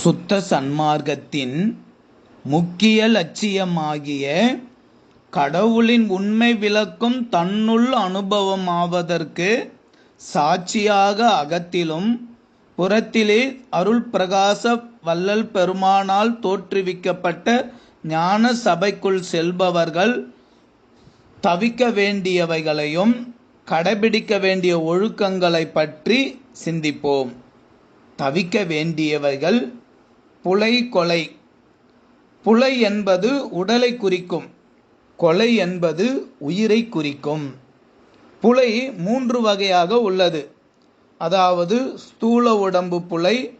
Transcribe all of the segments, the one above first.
சுத்த சன்மார்க்கத்தின் முக்கிய லட்சியமாகிய கடவுளின் உண்மை விளக்கும் தன்னுள் அனுபவமாவதற்கு சாட்சியாக அகத்திலும் புறத்திலே அருள் பிரகாச வள்ளல் பெருமானால் தோற்றுவிக்கப்பட்ட ஞான சபைக்குள் செல்பவர்கள் தவிக்க வேண்டியவைகளையும் கடைபிடிக்க வேண்டிய ஒழுக்கங்களை பற்றி சிந்திப்போம். தவிக்க வேண்டியவைகள் புலை கொலை. புலை என்பது உடலை குறிக்கும். கொலை என்பது உயிரை குறிக்கும். புலை மூன்று வகையாக உள்ளது. அதாவது ஸ்தூல உடம்பு புலை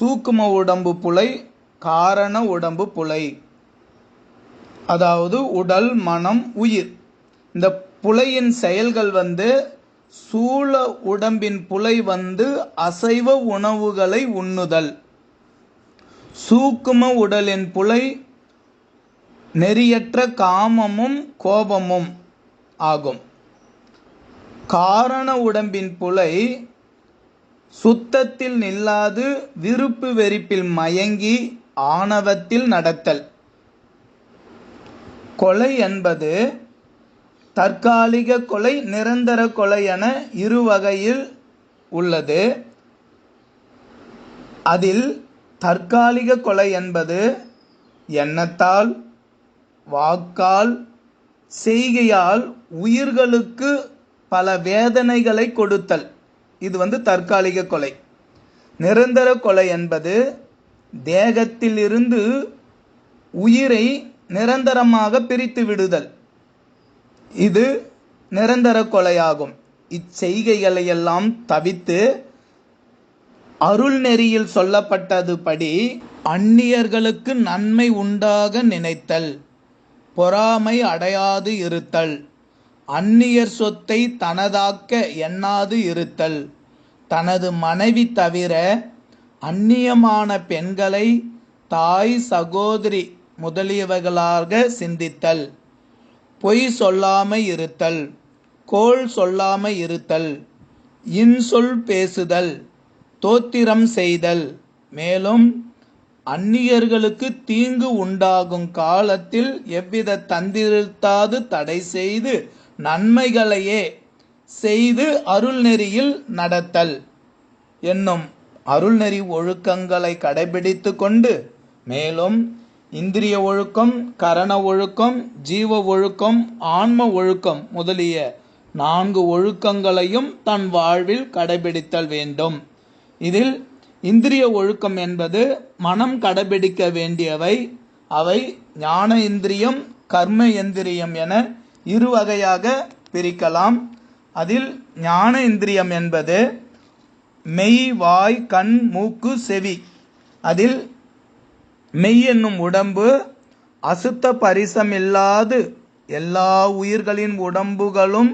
சூக்கும உடம்பு புலை காரண உடம்பு புலை. அதாவது உடல் மனம் உயிர். இந்த புலையின் செயல்கள் வந்து சூழ உடம்பின் புலை வந்து அசைவ உணவுகளை உண்ணுதல். சூக்கும உடலின் புலை நெறியற்ற காமமும் கோபமும் ஆகும். காரண உடம்பின் புலை சுத்தத்தில் நில்லாது விருப்பு வெறுப்பில் மயங்கி ஆணவத்தில் நடத்தல். கொலை என்பது தற்காலிக கொலை நிரந்தர கொலை என இரு வகையில் உள்ளது. அதில் தற்காலிக கொலை என்பது எண்ணத்தால் வாக்கால் செய்கையால் உயிர்களுக்கு பல வேதனைகளை கொடுத்தல். இது வந்து தற்காலிக கொலை. நிரந்தர கொலை என்பது தேகத்திலிருந்து உயிரை நிரந்தரமாக பிரித்து விடுதல். இது நிரந்தர கொலையாகும். இச்செய்கைகளை எல்லாம் தவித்து அருள் நெறியில் சொல்லப்பட்டது படி அந்நியர்களுக்கு நன்மை உண்டாக நினைத்தல் பொறாமை அடையாது இருத்தல் அந்நியர் சொத்தை தனதாக்க எண்ணாது இருத்தல் தனது மனைவி தவிர அந்நியமான பெண்களை தாய் சகோதரி முதலியவர்களாக சிந்தித்தல் பொய் சொல்லாமை இருத்தல் கோள் சொல்லாமை இருத்தல் இன்சொல் பேசுதல். தோத்திரம் செய்தல். மேலும் அந்நியர்களுக்கு தீங்கு உண்டாகும் காலத்தில் எவ்வித தந்திருத்தாது தடை செய்து நன்மைகளையே செய்து அருள்நெறியில் நடத்தல் என்னும் அருள்நெறி ஒழுக்கங்களை கடைபிடித்து கொண்டு மேலும் இந்திரிய ஒழுக்கம் கரண ஒழுக்கம் ஜீவ ஒழுக்கம் ஆன்ம ஒழுக்கம் முதலிய நான்கு ஒழுக்கங்களையும் தன் வாழ்வில் கடைபிடித்தல் வேண்டும். இதில் இந்திரிய ஒழுக்கம் என்பது மனம் கடைபிடிக்க வேண்டியவை. அவை ஞான இந்திரியம் கர்ம இந்திரியம் என இரு வகையாக பிரிக்கலாம். அதில் ஞான இந்திரியம் என்பது மெய் வாய் கண் மூக்கு செவி. அதில் மெய் என்னும் உடம்பு அசுத்த பரிசமில்லாது எல்லா உயிர்களின் உடம்புகளும்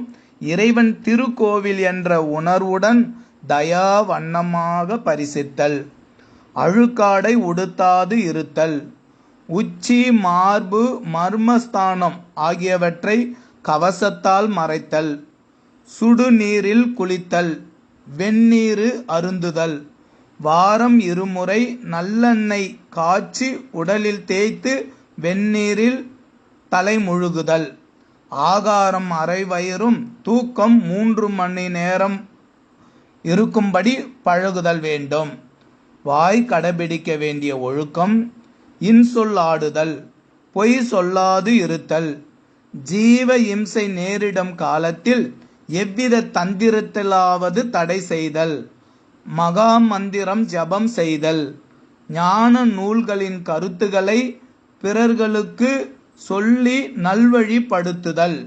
இறைவன் திருக்கோவில் என்ற உணர்வுடன் தயா வண்ணமாக பரிசித்தல். அழுக்காடை உடுத்தாது இருத்தல். உச்சி மார்பு மர்மஸ்தானம் ஆகியவற்றை கவசத்தால் மறைத்தல். சுடுநீரில் குளித்தல். வெந்நீரு அருந்துதல். வாரம் இருமுறை நல்லெண்ணெய் காய்ச்சி உடலில் தேய்த்து வெந்நீரில் தலைமுழுகுதல். ஆகாரம் அரை வயிறும் தூக்கம் மூன்று மணி நேரம் இருக்கும்படி பழகுதல் வேண்டும். வாய் கடைபிடிக்க வேண்டிய ஒழுக்கம் இன்சொல் ஆடுதல் பொய் சொல்லாது இருத்தல். ஜீவ இம்சை நேரிடும் காலத்தில் எவ்வித தந்திரத்திலாவது தடை செய்தல். மகா மந்திரம் ஜபம் செய்தல். ஞான நூல்களின் கருத்துக்களை பிறர்களுக்கு சொல்லி நல்வழிப்படுத்துதல்.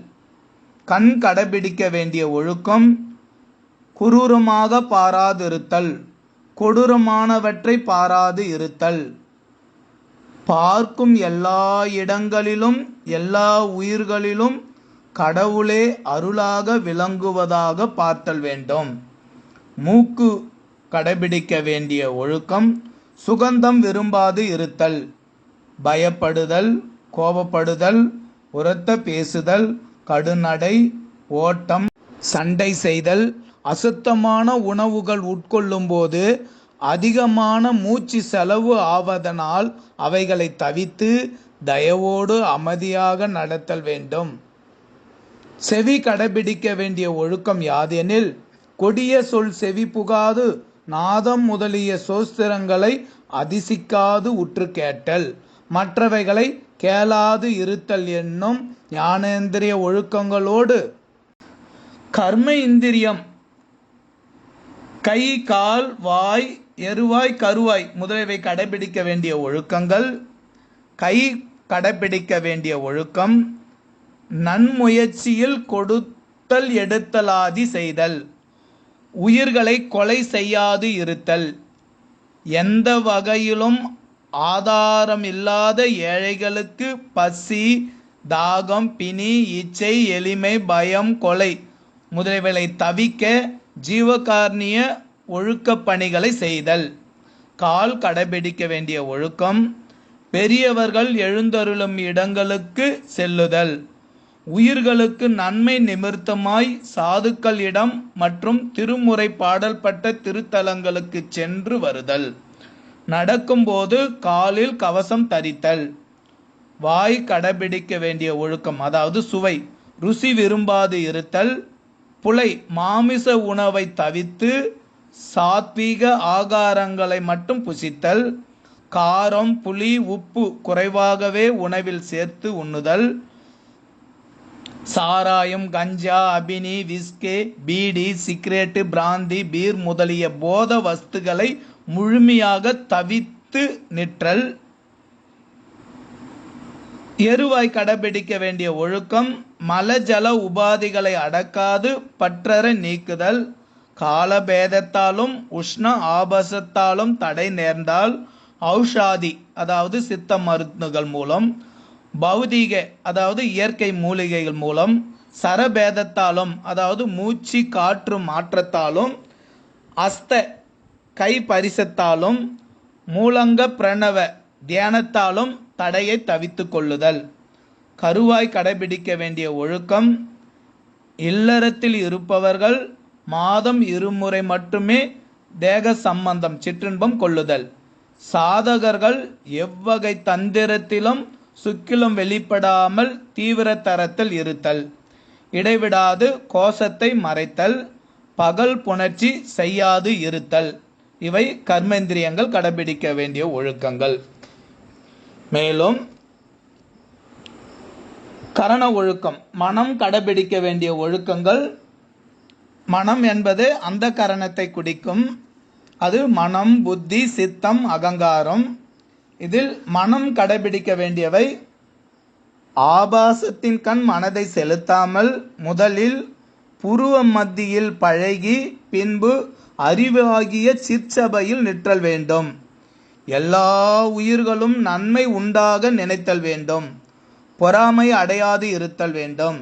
கண் கடைபிடிக்க வேண்டிய ஒழுக்கம் குரூரமாக பாராதிருத்தல் கொடூரமானவற்றை பாராது இருத்தல். பார்க்கும் எல்லா இடங்களிலும் எல்லா உயிர்களிலும் கடவுளே அருளாக விளங்குவதாக பார்த்தல் வேண்டும். மூக்கு கடைபிடிக்க வேண்டிய ஒழுக்கம் சுகந்தம் விரும்பாது இருத்தல். பயப்படுதல் கோபப்படுதல் உரத்த பேசுதல் கடுநடை ஓட்டம் சண்டை செய்தல் அசுத்தமான உணவுகள் உட்கொள்ளும்போது அதிகமான மூச்சு செலவு ஆவதனால் அவைகளை தவித்து தயவோடு அமைதியாக நடத்தல் வேண்டும். செவி கடைபிடிக்க வேண்டிய ஒழுக்கம் யாதெனில் கொடிய சொல் செவி புகாது நாதம் முதலிய சோஸ்திரங்களை அதிசிக்காது உற்று கேட்டல். மற்றவைகளை கேளாது இருத்தல் என்னும் ஞானேந்திரிய ஒழுக்கங்களோடு. கர்ம இந்திரியம் கை கால் வாய் எருவாய் கருவாய் முதலியவை கடைபிடிக்க வேண்டிய ஒழுக்கங்கள். கை கடைபிடிக்க வேண்டிய ஒழுக்கம். நன்முயற்சியில் கொடுத்தல் எடுத்தலாதி செய்தல். உயிர்களை கொலை செய்யாது இருத்தல். எந்த வகையிலும் ஆதாரம் இல்லாத ஏழைகளுக்கு பசி தாகம் பிணி இச்சை எளிமை பயம் கொலை முதலியவைகளை தவிக்க ஜீவகார்ணிய ஒழுக்க பணிகளை செய்தல். கால் கடைபிடிக்க வேண்டிய ஒழுக்கம் பெரியவர்கள் எழுந்தருளும் இடங்களுக்கு செல்லுதல். உயிர்களுக்கு நன்மை நிமித்தமாய் சாதுக்கள் இடம் மற்றும் திருமுறை பாடல்பட்ட திருத்தலங்களுக்கு சென்று வருதல். நடக்கும்போது காலில் கவசம் தரித்தல். வாய் கடைபிடிக்க வேண்டிய ஒழுக்கம் அதாவது சுவை ருசி விரும்பாது இருத்தல். புலை மாமிச உணவை தவித்து சாத்வீக ஆகாரங்களை மட்டும் புசித்தல் காரம் புளி உப்பு குறைவாகவே உணவில் சேர்த்து உண்ணுதல். சாராயம் கஞ்சா அபினி whisky beedi cigarette brandy beer முதலிய போத வஸ்துகளை முழுமையாக தவித்து நிற்றல். எருவாய் கடைபிடிக்க வேண்டிய ஒழுக்கம் மலஜல உபாதிகளை அடக்காது பற்றற நீக்குதல். காலபேதத்தாலும் உஷ்ண ஆபாசத்தாலும் தடை நேர்ந்தால் ஔஷாதி அதாவது சித்த மருந்துகள் மூலம் பௌதீக அதாவது இயற்கை மூலிகைகள் மூலம் சரபேதத்தாலும் அதாவது மூச்சு காற்று மாற்றத்தாலும் அஸ்த கை பரிசத்தாலும் மூலங்க பிரணவ தியானத்தாலும் தடையை தவித்து கொள்ளுதல். கருவாய் கடைபிடிக்க வேண்டிய ஒழுக்கம் இல்லறத்தில் இருப்பவர்கள் மாதம் இருமுறை மட்டுமே தேக சம்பந்தம் சிற்றின்பம் கொள்ளுதல். சாதகர்கள் எவ்வகை தந்திரத்திலும் சுக்கிலும் வெளிப்படாமல் தீவிர தரத்தில் இருத்தல். இடைவிடாது கோஷத்தை மறைத்தல். பகல் புணர்ச்சி செய்யாது இருத்தல். இவை கர்மேந்திரியங்கள் கடைபிடிக்க வேண்டிய ஒழுக்கங்கள். மேலும் கரண ஒழுக்கம் மனம் கடைபிடிக்க வேண்டிய ஒழுக்கங்கள் மனம் என்பது அந்த கரணத்தை குடிக்கும். அது மனம் புத்தி சித்தம் அகங்காரம். இதில் மனம் கடைபிடிக்க வேண்டியவை ஆபாசத்தின் கண் மனதை செலுத்தாமல் முதலில் புருவ மத்தியில் பழகி பின்பு அறிவாகிய சிற்சபையில் நிற்றல் வேண்டும். எல்லா உயிர்களும் நன்மை உண்டாக நினைத்தல் வேண்டும். பொறாமை அடையாது இருத்தல் வேண்டும்.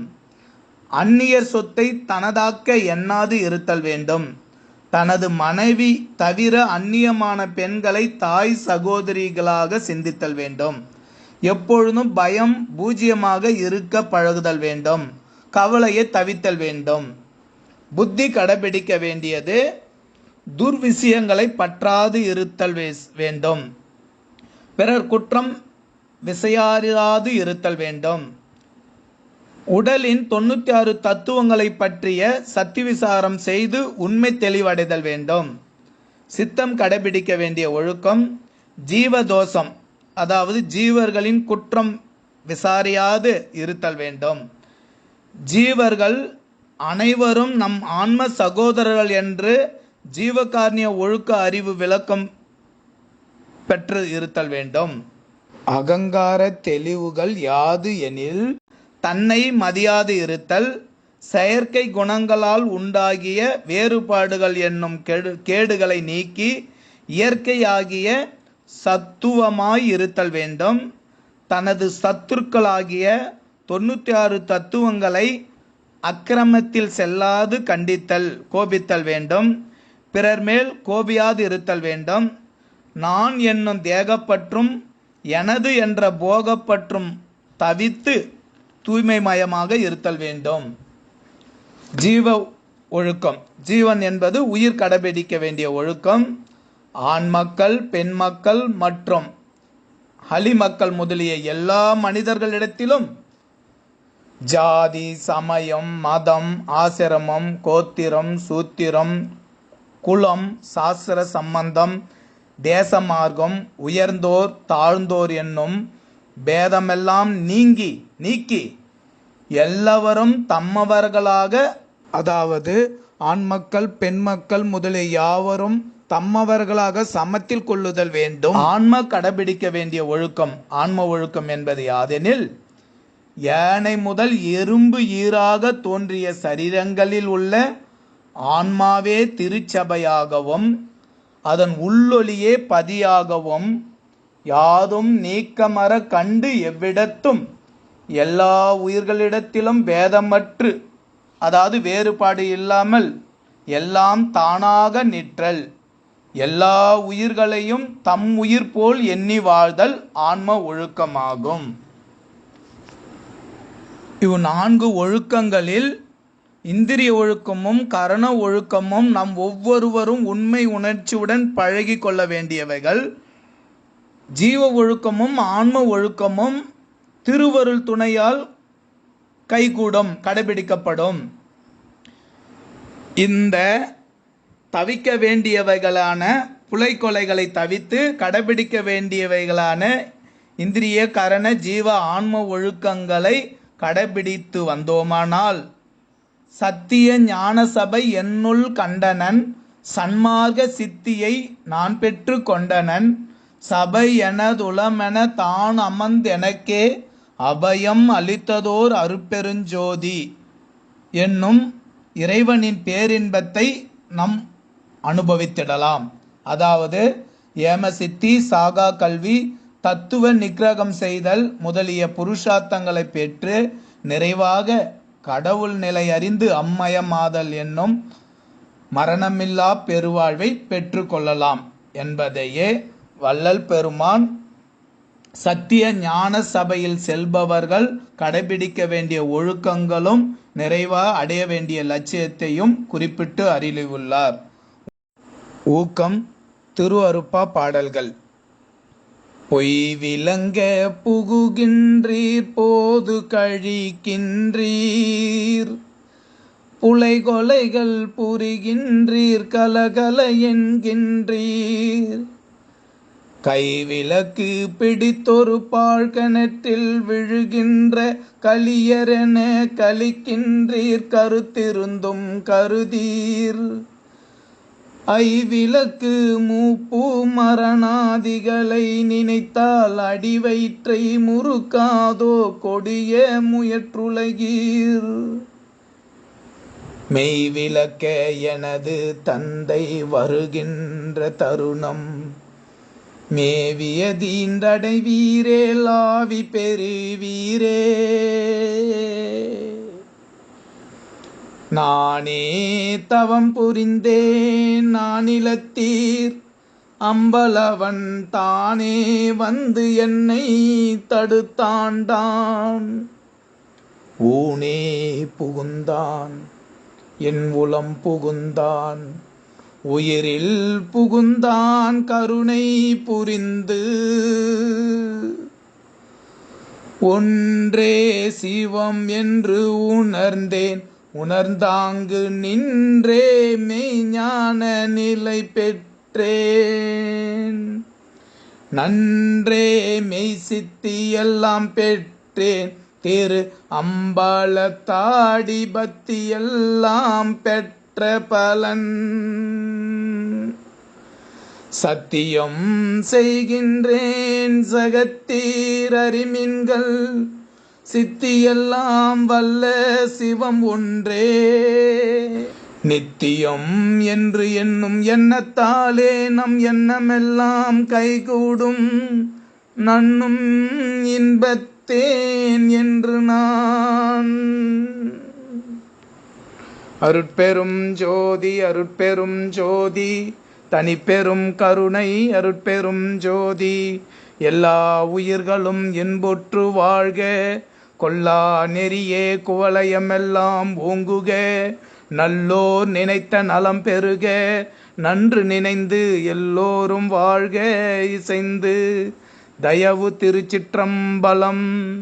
அந்நியர் சொத்தை தனதாக்க எண்ணாது இருத்தல் வேண்டும். தனது மனைவி தவிர அந்நியமான பெண்களை தாய் சகோதரிகளாக சிந்தித்தல் வேண்டும். எப்பொழுதும் பயம் பூஜ்யமாக இருக்க பழகுதல் வேண்டும். கவலையை தவித்தல் வேண்டும். புத்தி கடைபிடிக்க வேண்டியது துர்விஷயங்களை பற்றாது இருத்தல் வேண்டும். பிறர் குற்றம் விசையாறாது இருத்தல் வேண்டும். உடலின் தொண்ணூற்றி ஆறு தத்துவங்களை பற்றிய சத்திவிசாரம் செய்து உண்மை தெளிவடைதல் வேண்டும். சித்தம் கடைபிடிக்க வேண்டிய ஒழுக்கம் ஜீவதோஷம் அதாவது ஜீவர்களின் குற்றம் விசாரியாது இருத்தல் வேண்டும். ஜீவர்கள் அனைவரும் நம் ஆன்ம சகோதரர்கள் என்று ஜீவகாரணிய ஒழுக்க அறிவு விளக்கம் பெற்று இருத்தல் வேண்டும். அகங்கார தெளிவுகள் யாது எனில் தன்னை மதியாது இருத்தல் செயற்கை குணங்களால் உண்டாகிய வேறுபாடுகள் என்னும் கெடு கேடுகளை நீக்கி இயற்கையாகிய சத்துவமாய் இருத்தல் வேண்டும். தனது சத்துருக்களாகிய தொண்ணூற்றி ஆறு தத்துவங்களை அக்கிரமத்தில் செல்லாது கண்டித்தல் கோபித்தல் வேண்டும். பிறர் மேல் கோபியாது இருத்தல் வேண்டும். நான் என்னும் தேகப்பற்றும் எனது என்ற போகப்பற்றும் தவித்து தூய்மைமயமாக இருத்தல் வேண்டும். ஜீவ ஒழுக்கம். ஜீவன் என்பது உயிர் கடைபிடிக்க வேண்டிய ஒழுக்கம். ஆண் மக்கள் பெண் மக்கள் மற்றும் ஹலி மக்கள் முதலிய எல்லா மனிதர்களிடத்திலும் ஜாதி சமயம் மதம் ஆசிரமம் கோத்திரம் சூத்திரம் குலம் சாஸ்திர சம்பந்தம் தேசமார்க்கம் உயர்ந்தோர் தாழ்ந்தோர் என்னும் பேதமெல்லாம் நீங்கி நீக்கி எல்லாவரும் தம்மவர்களாக அதாவது ஆண் மக்கள் பெண் மக்கள் முதலிய யாவரும் தம்மவர்களாக சமத்தில் கொள்ளுதல் வேண்டும். ஆன்ம கடைபிடிக்க வேண்டிய ஒழுக்கம் ஆன்ம ஒழுக்கம் என்பது யாதெனில் யானை முதல் எறும்பு ஈராக தோன்றிய சரீரங்களில் உள்ள ஆன்மாவே திருச்சபையாகவும் அதன் உள்ளொளியே பதியாகவும் யாதும் நீக்கமர கண்டு எவ்விடத்தும் எல்லா உயிர்களிடத்திலும் பேதமற்று அதாவது வேறுபாடு இல்லாமல் எல்லாம் தானாக நிற்றல். எல்லா உயிர்களையும் தம் உயிர் போல் எண்ணி வாழ்தல் ஆன்ம ஒழுக்கமாகும். இவ் நான்கு ஒழுக்கங்களில் இந்திரிய ஒழுக்கமும் கரண ஒழுக்கமும் நம் ஒவ்வொருவரும் உண்மை உணர்ச்சியுடன் பழகி கொள்ள வேண்டியவைகள். ஜீவ ஒழுக்கமும் ஆன்ம ஒழுக்கமும் திருவருள் துணையால் கைகூடும் கடைபிடிக்கப்படும். இந்த தவிக்க வேண்டியவைகளான புலைக்கொலைகளை தவித்து கடைபிடிக்க வேண்டியவைகளான இந்திரிய கரண ஜீவ ஆன்ம ஒழுக்கங்களை கடைபிடித்து வந்தோமானால் சத்திய ஞான சபை என்னுள் கண்டனன் சன்மார்க்க சித்தியை நான் பெற்று கொண்டனன். சபை எனதுளமென தான் அமர்ந்தெனக்கே அபயம் அளித்ததோர் அருப்பெருஞ்சோதி என்னும் இறைவனின் பேரின்பத்தை நம் அனுபவித்திடலாம். அதாவது ஏமசித்தி சாகா கல்வி தத்துவ நிக்கிரகம் செய்தல் முதலிய புருஷார்த்தங்களை பெற்று நிறைவாக கடவுள் நிலை அறிந்து அம்மயமாதல் என்னும் மரணமில்லா பெருவாழ்வை பெற்றுக்கொள்ளலாம் என்பதையே வள்ளல் பெருமான் சத்திய ஞான சபையில் செல்பவர்கள் கடைபிடிக்க வேண்டிய ஒழுக்கங்களும் நிறைவாக அடைய வேண்டிய லட்சியத்தையும் குறிப்பிட்டு அறிவியுள்ளார். ஊக்கம் திருவருப்பா பாடல்கள். பொய் விளங்க புகுகின்றீர் போது கழிக்கின்றீர். புலை கொலைகள் புரிகின்றீர் கலகல என்கின்றீர். கைவிளக்கு பிடித்தொரு பாழ்கணற்றில் விழுகின்ற கலியரென கலிக்கின்றீர் கருத்திருந்தும் கருதீர். ஐவிளக்கு மூப்பு மரணாதிகளை நினைத்தால் அடிவயிற்றை முறுக்காதோ கொடிய முயற்றுலகீர். மெய்விளக்க எனது தந்தை வருகின்ற தருணம். மேவிய தீண்டடை வீரே லாவி பெறுவீரே. நானே தவம் புரிந்தேன் நானிலத்தீர். அம்பலவன் தானே வந்து என்னை தடுத்தாண்டான். ஊனே புகுந்தான் என் உளம் புகுந்தான். உயிரில் புகுந்தான் கருணை புரிந்து. ஒன்றே சிவம் என்று உணர்ந்தேன் உணர்ந்தாங்கு நின்றே மெய்ஞான நிலை பெற்றேன். நன்றே மெய் சித்தி எல்லாம் பெற்றேன். திரு அம்பலத்தாடி பக்தி எல்லாம் பெற்ற பலன். சத்தியம் செய்கின்றேன் சகத்தீர் அறிமின்கள். சித்தியெல்லாம் வல்ல சிவம் ஒன்றே. நித்தியம் என்று என்னும் எண்ணத்தாலே நம் எண்ணமெல்லாம் கைகூடும். நன்னும் இன்பத்தேன் என்று நான். அருட்பெரும் ஜோதி அருட்பெரும் ஜோதி தனிப்பெரும் கருணை அருட்பெரும் ஜோதி. எல்லா உயிர்களும் இன்புற்று வாழ்க கொல்லா நெறியே குவளையமெல்லாம் ஓங்குக. நல்லோர் நினைத்த நலம் பெறுக. நன்று நினைந்து எல்லோரும் வாழ்க. இசைந்து தயவு திருச்சிற்றம்பலம்.